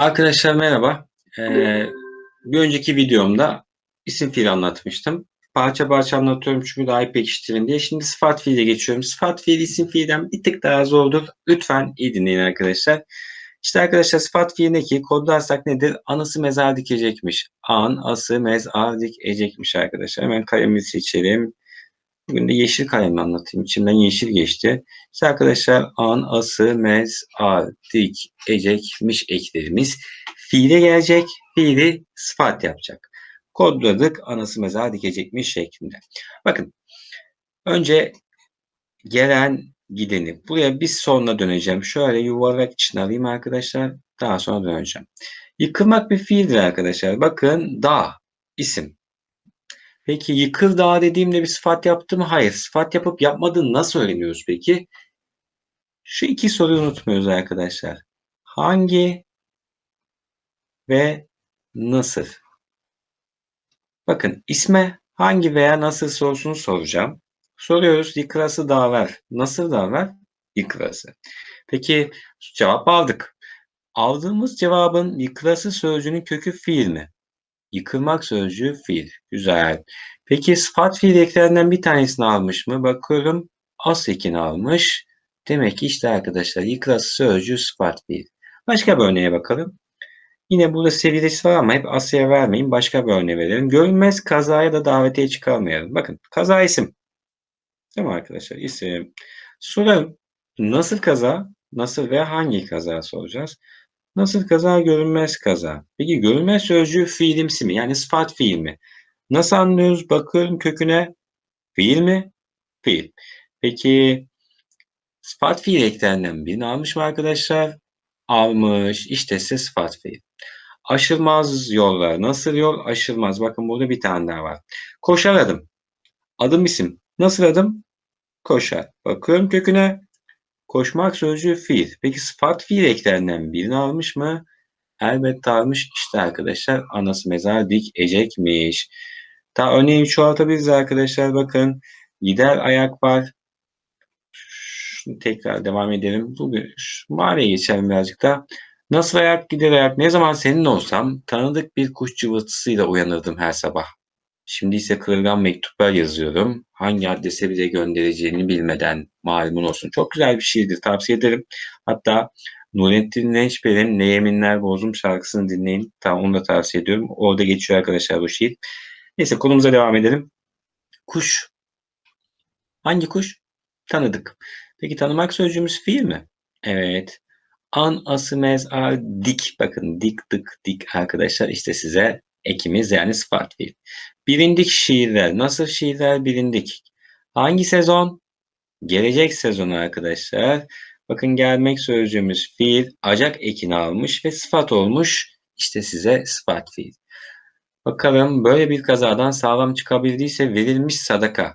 Arkadaşlar merhaba. Ee, bir önceki videomda isim fiil anlatmıştım. Parça parça anlatıyorum çünkü daha iyi pekiştirin diye. Şimdi sıfat fiile geçiyorum. Sıfat fiil isim fiilden bir tık daha zordur. Lütfen iyi dinleyin arkadaşlar. İşte arkadaşlar sıfat fiilindeki kodlarsak nedir? Anısı mezar dikecekmiş. An, ası, mezar dikecekmiş arkadaşlar. Hemen kalemi seçelim. Bugün de yeşil kalemle anlatayım. İçimden yeşil geçti. İşte arkadaşlar an, ası, mez, a, dik, ecekmiş eklerimiz fiile gelecek, fiili sıfat yapacak. Kodladık, anası mezar dikecekmiş şeklinde. Bakın, önce gelen gideni. Buraya bir sonra döneceğim. Şöyle yuvarlak için alayım arkadaşlar. Daha sonra döneceğim. Yıkılmak bir fiildir arkadaşlar. Bakın dağ, isim. Peki yıkıl dağ dediğimde bir sıfat yaptı mı? Hayır. Sıfat yapıp yapmadığını nasıl öğreniyoruz peki? Şu iki soruyu unutmuyoruz arkadaşlar. Hangi ve nasıl? Bakın isme hangi veya nasıl sorusunu soracağım. Soruyoruz yıkılası ver. Nasıl ver? Yıkılası. Peki cevap aldık. Aldığımız cevabın yıkılası sözcüğünün kökü fiil mi? Yıkılmak sözcüğü fiil. Güzel. Peki sıfat fiil eklerinden bir tanesini almış mı? Bakıyorum as ekini almış. Demek ki işte arkadaşlar yıkılası sözcüğü sıfat fiil. Başka bir örneğe bakalım. Yine burada seviyesi var ama hep Asya'ya vermeyin. Başka bir örneği verelim. Görünmez kazaya da davetiye çıkarmayalım. Bakın kaza isim. Değil mi arkadaşlar? İsim. Soralım. Nasıl kaza? Nasıl ve hangi kaza soracağız? Nasıl kaza? Görünmez kaza. Peki görünmez sözcüğü fiilimsi mi? Yani sıfat fiil mi? Nasıl anlıyoruz? Bakıyorum köküne. Fiil mi? Fiil. Peki sıfat fiil eklerinden birini almış mı arkadaşlar? Almış. İşte size sıfat fiil. Aşılmaz yollar. Nasıl yol? Aşılmaz. Bakın burada bir tane daha var. Koşar adım. Adım isim. Nasıl adım? Koşar. Bakıyorum köküne. Koşmak sözcüğü fiil. Peki sıfat fiil eklerinden birini almış mı? Elbette almış. İşte arkadaşlar anası mezar dik ecekmiş. Daha örneğin çoğaltabiliriz arkadaşlar. Bakın gider ayak var. Şunu tekrar devam edelim. Bugün mağaraya geçelim birazcık da. Nasıl ayak gider ayak ne zaman senin olsam tanıdık bir kuş cıvıltısıyla uyanırdım her sabah. Şimdi ise kırılgan mektuplar yazıyorum. Hangi adrese bize göndereceğini bilmeden malumun olsun. Çok güzel bir şiirdir tavsiye ederim. Hatta Nurettin Neşper'in Ne Yeminler Bozdum şarkısını dinleyin. Tamam onu da tavsiye ediyorum. Orada geçiyor arkadaşlar bu şiir. Neyse konumuza devam edelim. Kuş. Hangi kuş? Tanıdık. Peki tanımak sözcüğümüz fiil mi? Evet. An, ası, mez, ar, dik. Bakın dik, dık, dik arkadaşlar. İşte size ekimiz yani sıfat fiil. Bilindik şiirler. Nasıl şiirler bilindik? Hangi sezon? Gelecek sezonu arkadaşlar. Bakın gelmek sözcüğümüz fiil acak ekini almış ve sıfat olmuş. İşte size sıfat fiil. Bakalım böyle bir kazadan sağlam çıkabildiyse verilmiş sadaka.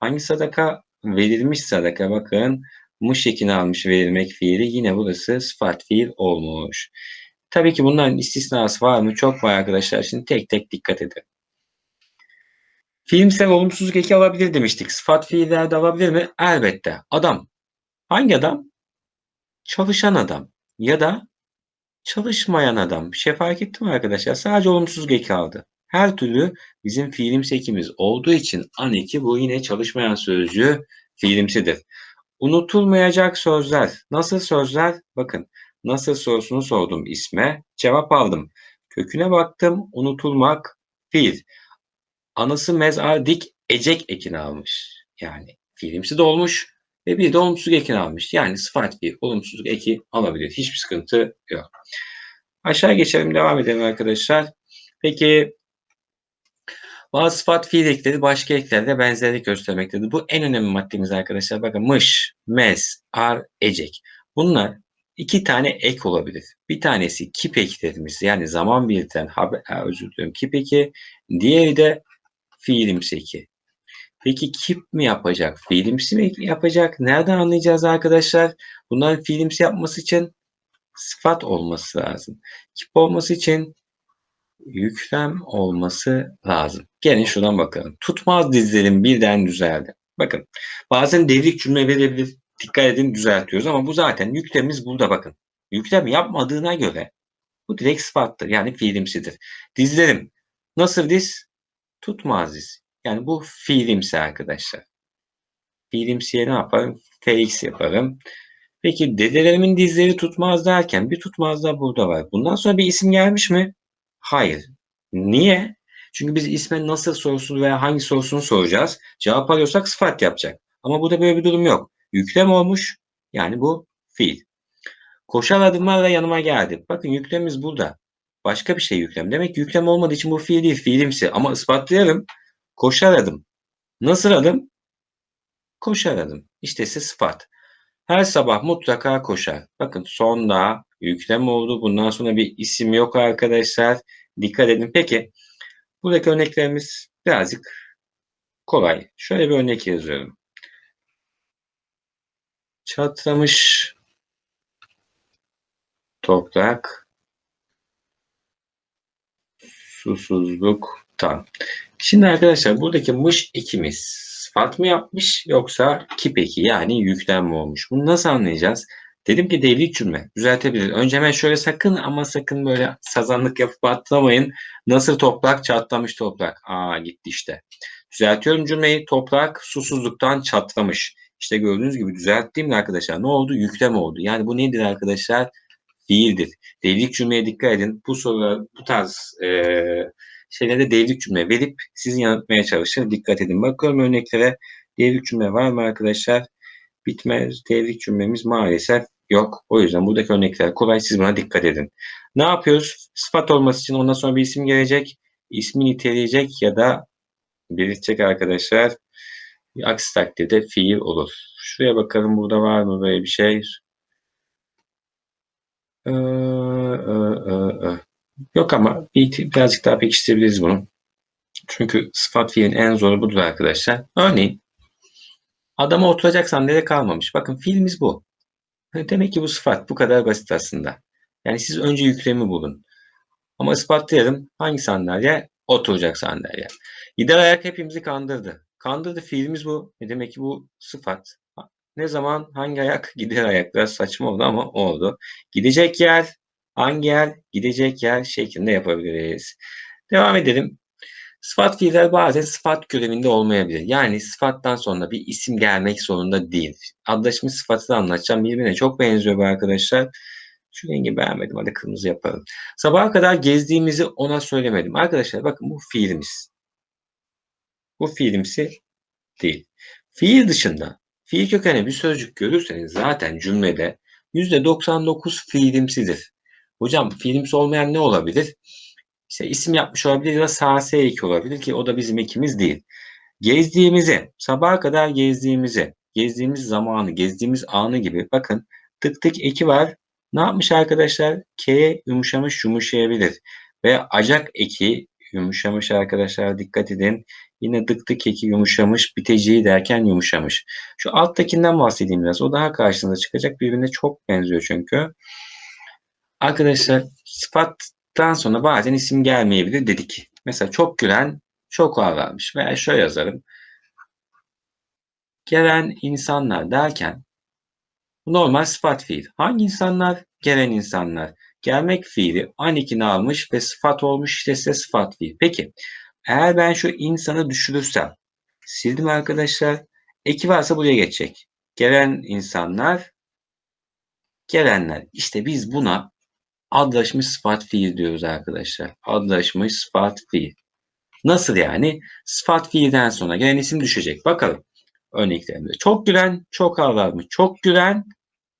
Hangi sadaka? Verilmiş sadaka. Bakın muş ekini almış verilmek fiili. Yine burası sıfat fiil olmuş. Tabii ki bunların istisnası var mı? Çok var arkadaşlar. Şimdi tek tek dikkat edin. Fiilimsel olumsuzluk eki alabilir demiştik. Sıfat fiiller de alabilir mi? Elbette. Adam. Hangi adam? Çalışan adam. Ya da çalışmayan adam. Bir şey fark etti mi arkadaşlar? Sadece olumsuz eki aldı. Her türlü bizim fiilimsi ekimiz olduğu için an eki bu yine çalışmayan sözcüğü fiilimsidir. Unutulmayacak sözler. Nasıl sözler? Bakın nasıl sorusunu sordum isme. Cevap aldım. Köküne baktım. Unutulmak fiil. Anası mezar dik ecek ekini almış. Yani fiilimsi de olmuş ve bir de olumsuz ekini almış. Yani sıfat bir olumsuzluk eki alabilir. Hiçbir sıkıntı yok. Aşağı geçelim devam edelim arkadaşlar. Peki bazı sıfat fiil ekleri başka eklerle benzerlik göstermektedir. Bu en önemli maddemiz arkadaşlar. Bakın mış, mez, ar, ecek. Bunlar iki tane ek olabilir. Bir tanesi kip eklerimiz yani zaman birden haber, özür dilerim kip eki. Diğeri de fiilimsi eki. Peki kip mi yapacak? Fiilimsi mi yapacak? Nereden anlayacağız arkadaşlar? Bunların fiilimsi yapması için sıfat olması lazım. Kip olması için yüklem olması lazım. Gelin şuradan bakalım. Tutmaz dizlerim birden düzeldi. Bakın bazen devrik cümle verebilir. Dikkat edin düzeltiyoruz ama bu zaten yüklemimiz burada bakın. Yüklem yapmadığına göre Bu direkt sıfattır. Yani fiilimsidir. Dizlerim. Nasıl diz? Tutmaz diz. Yani bu fiilimsi arkadaşlar. Fiilimsiye ne yaparım? Fx yaparım. Peki dedelerimin dizleri tutmaz derken bir tutmaz da burada var. Bundan sonra bir isim gelmiş mi? Hayır. Niye? Çünkü biz isme nasıl sorusunu veya hangi sorusunu soracağız. Cevap alıyorsak sıfat yapacak. Ama burada böyle bir durum yok. Yüklem olmuş. Yani bu fiil. Koşar adımlarla yanıma geldi. Bakın yüklemimiz burada. Başka bir şey yüklem. Demek ki yüklem olmadığı için bu fiil değil, fiilimsi. Ama ispatlayalım. Koşar adım. Nasıl adım? Koşar adım. İşte ise sıfat. Her sabah mutlaka koşar. Bakın sonda yüklem oldu. Bundan sonra bir isim yok arkadaşlar. Dikkat edin. Peki buradaki örneklerimiz birazcık kolay. Şöyle bir örnek yazıyorum. Çatlamış toprak susuzluktan. Şimdi arkadaşlar buradaki mış ikimiz sıfat mı yapmış yoksa ki peki yani yüklem mi olmuş? Bunu nasıl anlayacağız? Dedim ki devrik cümle düzeltebilir. Önce hemen şöyle sakın ama sakın böyle sazanlık yapıp atlamayın. Nasıl toprak çatlamış toprak. Aa gitti işte. Düzeltiyorum cümleyi. Toprak susuzluktan çatlamış. İşte gördüğünüz gibi düzelttiğimde arkadaşlar ne oldu? Yüklem oldu. Yani bu nedir arkadaşlar? Fiildir. Devrik cümleye dikkat edin. Bu sorular, bu tarz e, şeylerde devrik cümle verip sizin yanıtmaya çalışır. Dikkat edin. Bakıyorum örneklere. Devrik cümle var mı arkadaşlar? Bitmez devrik cümlemiz maalesef yok. O yüzden buradaki örnekler kolay. Siz buna dikkat edin. Ne yapıyoruz? Sıfat olması için ondan sonra bir isim gelecek. İsmi niteleyecek ya da belirtecek arkadaşlar. Aksi takdirde fiil olur. Şuraya bakalım burada var mı böyle bir şey? Ee, e, e, e. Yok ama bir, birazcık daha pekiştirebiliriz bunu. Çünkü sıfat fiilin en zoru budur arkadaşlar. Örneğin adama oturacak sandalye kalmamış. Bakın fiilimiz bu. Demek ki bu sıfat bu kadar basit aslında. Yani siz önce yüklemi bulun. Ama ispatlayalım. Hangi sandalye? Oturacak sandalye. Gider ayak hepimizi kandırdı. Kandırdı fiilimiz bu. Ne demek ki bu sıfat. Ne zaman hangi ayak? Gider ayak. Biraz saçma oldu ama oldu. Gidecek yer hangi yer? Gidecek yer şeklinde yapabiliriz. Devam edelim. Sıfat fiiller bazen sıfat görevinde olmayabilir. Yani sıfattan sonra bir isim gelmek zorunda değil. Adlaşmış sıfatı da anlatacağım. Birbirine çok benziyor bu arkadaşlar. Şu rengi beğenmedim. Hadi kırmızı yapalım. Sabaha kadar gezdiğimizi ona söylemedim. Arkadaşlar bakın bu fiilimiz. Bu fiilimsi değil. Fiil dışında fiil kökenli bir sözcük görürseniz zaten cümlede %99 fiilimsidir. Hocam fiilimsi olmayan ne olabilir? İşte isim yapmış olabilir ya da SAS eki olabilir ki o da bizim ekimiz değil. Gezdiğimizi, sabaha kadar gezdiğimizi, gezdiğimiz zamanı, gezdiğimiz anı gibi bakın tık tık eki var. Ne yapmış arkadaşlar? K yumuşamış yumuşayabilir. Ve acak eki yumuşamış arkadaşlar dikkat edin. Yine dık dık eki yumuşamış, biteceği derken yumuşamış. Şu alttakinden bahsedeyim biraz. O daha karşınıza çıkacak. Birbirine çok benziyor çünkü. Arkadaşlar sıfattan sonra bazen isim gelmeyebilir dedik. Mesela çok gülen çok ağlarmış. Veya şöyle yazarım. Gelen insanlar derken normal sıfat fiil. Hangi insanlar? Gelen insanlar. Gelmek fiili an ikini almış ve sıfat olmuş işte size sıfat fiil. Peki eğer ben şu insanı düşürürsem sildim arkadaşlar. Eki varsa buraya geçecek. Gelen insanlar gelenler. İşte biz buna adlaşmış sıfat fiil diyoruz arkadaşlar. Adlaşmış sıfat fiil. Nasıl yani? Sıfat fiilden sonra gelen isim düşecek. Bakalım örneklerinde. Çok gülen, çok ağlarmış. Çok gülen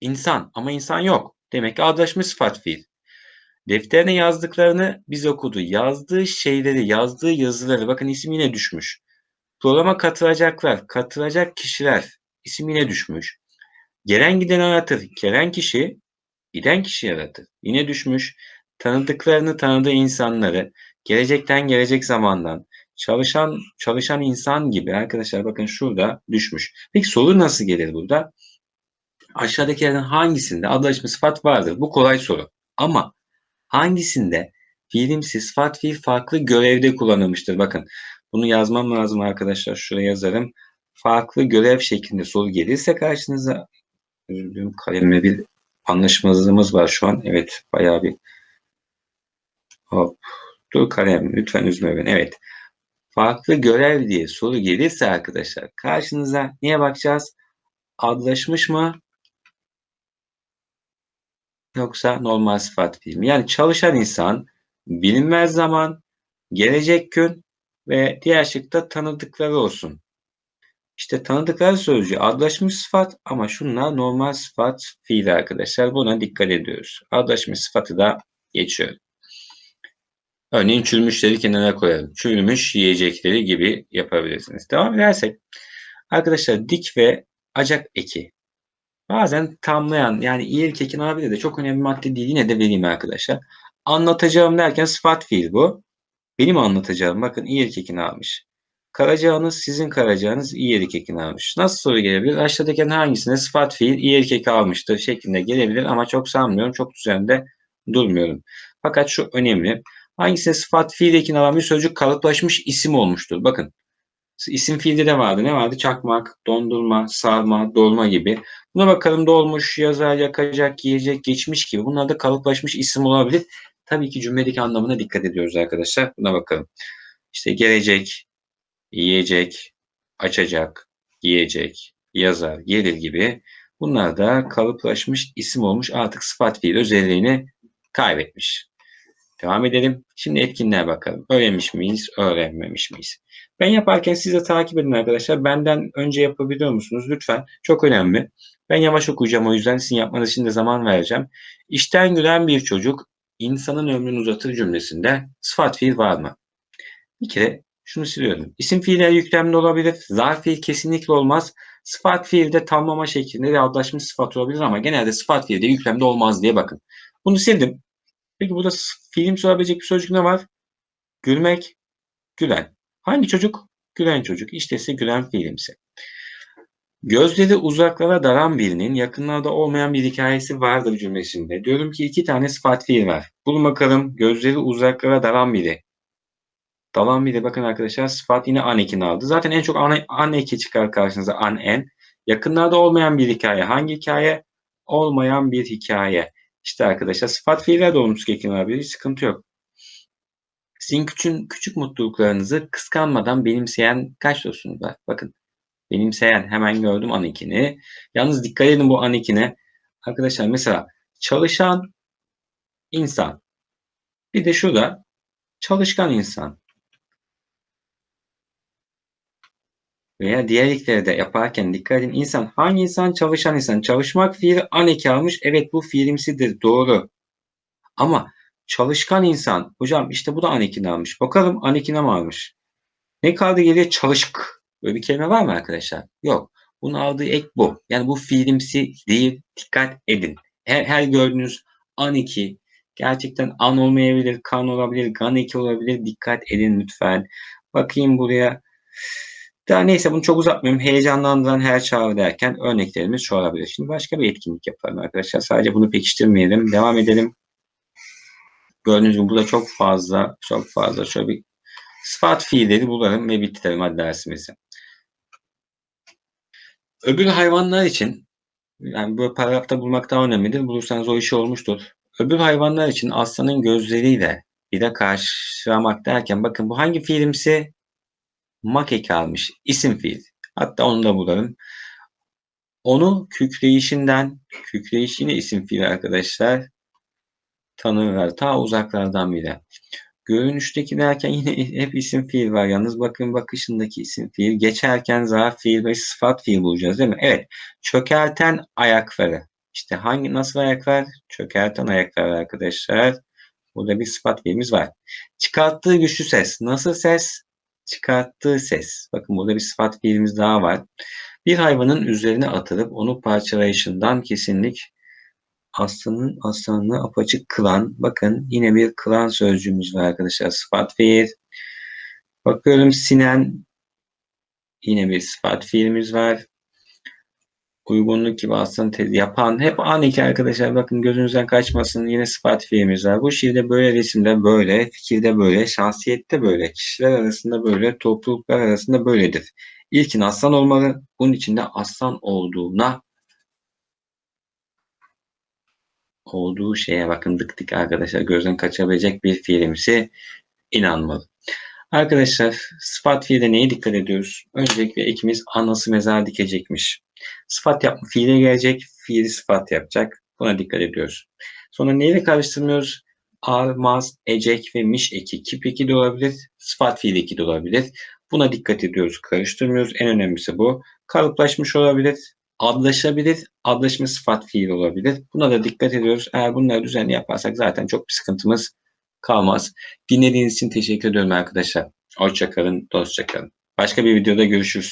insan ama insan yok. Demek ki adlaşmış sıfat fiil. Defterine yazdıklarını biz okudu. Yazdığı şeyleri, yazdığı yazıları bakın isim yine düşmüş. Programa katılacaklar, katılacak kişiler isim yine düşmüş. Gelen giden aratır. Gelen kişi giden kişi yaratır. Yine düşmüş. Tanıdıklarını tanıdığı insanları gelecekten gelecek zamandan çalışan çalışan insan gibi arkadaşlar bakın şurada düşmüş. Peki soru nasıl gelir burada? Aşağıdakilerden hangisinde adlaşma sıfat vardır? Bu kolay soru. Ama hangisinde fiilimsi sıfat fiil farklı görevde kullanılmıştır? Bakın bunu yazmam lazım arkadaşlar. Şuraya yazarım. Farklı görev şeklinde soru gelirse karşınıza üzüldüğüm kalemle bir anlaşmazlığımız var şu an. Evet bayağı bir Hop. Dur kalem lütfen üzme beni. Evet. Farklı görev diye soru gelirse arkadaşlar karşınıza niye bakacağız? Adlaşmış mı? Yoksa normal sıfat fiil mi? Yani çalışan insan, bilinmez zaman, gelecek gün ve diğer şıkta tanıdıkları olsun. İşte tanıdıkları sözcüğü adlaşmış sıfat ama şunlar normal sıfat fiil arkadaşlar. Buna dikkat ediyoruz. Adlaşmış sıfatı da geçiyor. Örneğin çürümüşleri kenara koyalım. Çürümüş yiyecekleri gibi yapabilirsiniz. Devam edersek arkadaşlar dik ve acak eki. Bazen tamlayan yani iyilik ekin abi de çok önemli madde değil. Yine de vereyim arkadaşlar. Anlatacağım derken sıfat fiil bu. Benim anlatacağım bakın iyilik ekini almış. Karacağınız sizin karacağınız iyi erik ekini almış. Nasıl soru gelebilir? Aşağıdaki hangisine sıfat fiil iyi erik eki almıştır şeklinde gelebilir ama çok sanmıyorum. Çok üzerinde durmuyorum. Fakat şu önemli. Hangisine sıfat fiil ekini alan bir sözcük kalıplaşmış isim olmuştur? Bakın isim fiilde de vardı. Ne vardı? Çakmak, dondurma, sarma, dolma gibi. Buna bakalım dolmuş, yazar, yakacak, yiyecek, geçmiş gibi. Bunlar da kalıplaşmış isim olabilir. Tabii ki cümledeki anlamına dikkat ediyoruz arkadaşlar. Buna bakalım. İşte gelecek, yiyecek, açacak, yiyecek, yazar, gelir gibi bunlar da kalıplaşmış isim olmuş artık sıfat fiil özelliğini kaybetmiş. Devam edelim. Şimdi etkinliğe bakalım. Öğrenmiş miyiz, öğrenmemiş miyiz? Ben yaparken siz de takip edin arkadaşlar. Benden önce yapabiliyor musunuz? Lütfen. Çok önemli. Ben yavaş okuyacağım o yüzden sizin yapmanız için de zaman vereceğim. İşten gülen bir çocuk insanın ömrünü uzatır cümlesinde sıfat fiil var mı? Bir kere şunu siliyorum. İsim fiiller yüklemli olabilir. Zarf fiil kesinlikle olmaz. Sıfat fiilde tamlama şeklinde de adlaşmış sıfat olabilir ama genelde sıfat fiilde yüklemde olmaz diye bakın. Bunu sildim. Peki burada fiilim sorabilecek bir sözcük ne var? Gülmek, gülen. Hangi çocuk? Gülen çocuk. İşte ise gülen fiilimsi. Gözleri uzaklara daran birinin yakınlarda olmayan bir hikayesi vardır cümlesinde. Diyorum ki iki tane sıfat fiil var. Bulun bakalım gözleri uzaklara daran biri. Dalan bir de bakın arkadaşlar sıfat yine an ekini aldı. Zaten en çok an, an eki çıkar karşınıza an en. Yakınlarda olmayan bir hikaye. Hangi hikaye? Olmayan bir hikaye. İşte arkadaşlar sıfat fiiller de olumsuz ekin var. Bir sıkıntı yok. Sizin küçük, küçük mutluluklarınızı kıskanmadan benimseyen kaç dostunuz var? Bakın benimseyen hemen gördüm an ekini. Yalnız dikkat edin bu an ekine. Arkadaşlar mesela çalışan insan. Bir de şurada çalışkan insan. veya diğer ekleri de yaparken dikkat edin. İnsan hangi insan? Çalışan insan. Çalışmak fiili an eki almış. Evet bu fiilimsidir. Doğru. Ama çalışkan insan. Hocam işte bu da an ekini almış. Bakalım an ekine mi almış? Ne kaldı geriye? Çalışık. Böyle bir kelime var mı arkadaşlar? Yok. Bunun aldığı ek bu. Yani bu fiilimsi değil. Dikkat edin. Her, her gördüğünüz an eki gerçekten an olmayabilir, kan olabilir, gan eki olabilir. Dikkat edin lütfen. Bakayım buraya. Daha neyse bunu çok uzatmıyorum. Heyecanlandıran her çağrı derken örneklerimiz şu olabilir. Şimdi başka bir etkinlik yapalım arkadaşlar. Sadece bunu pekiştirmeyelim. Devam edelim. Gördüğünüz gibi burada çok fazla, çok fazla şöyle bir sıfat fiilleri bulalım ve bitirelim hadi dersimizi. Öbür hayvanlar için yani bu paragrafta bulmak daha önemlidir. Bulursanız o işi olmuştur. Öbür hayvanlar için aslanın gözleriyle bir de karşılamak derken bakın bu hangi fiilimsi? make kalmış isim fiil. Hatta onu da bulalım. Onu kükreyişinden, kükreyiş isim fiil arkadaşlar tanırlar. Ta uzaklardan bile. Görünüşteki derken yine hep isim fiil var. Yalnız bakın bakışındaki isim fiil. Geçerken zarf fiil ve sıfat fiil bulacağız değil mi? Evet. Çökerten ayakları. İşte hangi nasıl ayaklar? Çökerten ayaklar arkadaşlar. Burada bir sıfat fiilimiz var. Çıkarttığı güçlü ses. Nasıl ses? çıkarttığı ses. Bakın burada bir sıfat fiilimiz daha var. Bir hayvanın üzerine atılıp onu parçalayışından kesinlik aslanın aslanını apaçık kılan. Bakın yine bir kılan sözcüğümüz var arkadaşlar. Sıfat fiil. Bakıyorum sinen yine bir sıfat fiilimiz var uygunluk gibi aslında yapan hep an iki arkadaşlar bakın gözünüzden kaçmasın yine sıfat fiilimiz var. Bu şiirde böyle resimde böyle fikirde böyle şahsiyette böyle kişiler arasında böyle topluluklar arasında böyledir. İlkin aslan olmalı. Bunun içinde aslan olduğuna olduğu şeye bakın dık dık arkadaşlar gözden kaçabilecek bir fiilimsi inanmalı. Arkadaşlar sıfat fiilde neye dikkat ediyoruz? Öncelikle ikimiz anası mezar dikecekmiş. Sıfat yapma fiile gelecek, fiili sıfat yapacak. Buna dikkat ediyoruz. Sonra neyle karıştırmıyoruz? Armaz, ecek ve miş eki. Kip eki de olabilir, sıfat fiil eki de olabilir. Buna dikkat ediyoruz, karıştırmıyoruz. En önemlisi bu. Kalıplaşmış olabilir, adlaşabilir, adlaşma sıfat fiil olabilir. Buna da dikkat ediyoruz. Eğer bunları düzenli yaparsak zaten çok bir sıkıntımız kalmaz. Dinlediğiniz için teşekkür ediyorum arkadaşlar. Hoşçakalın, dostça kalın. Başka bir videoda görüşürüz.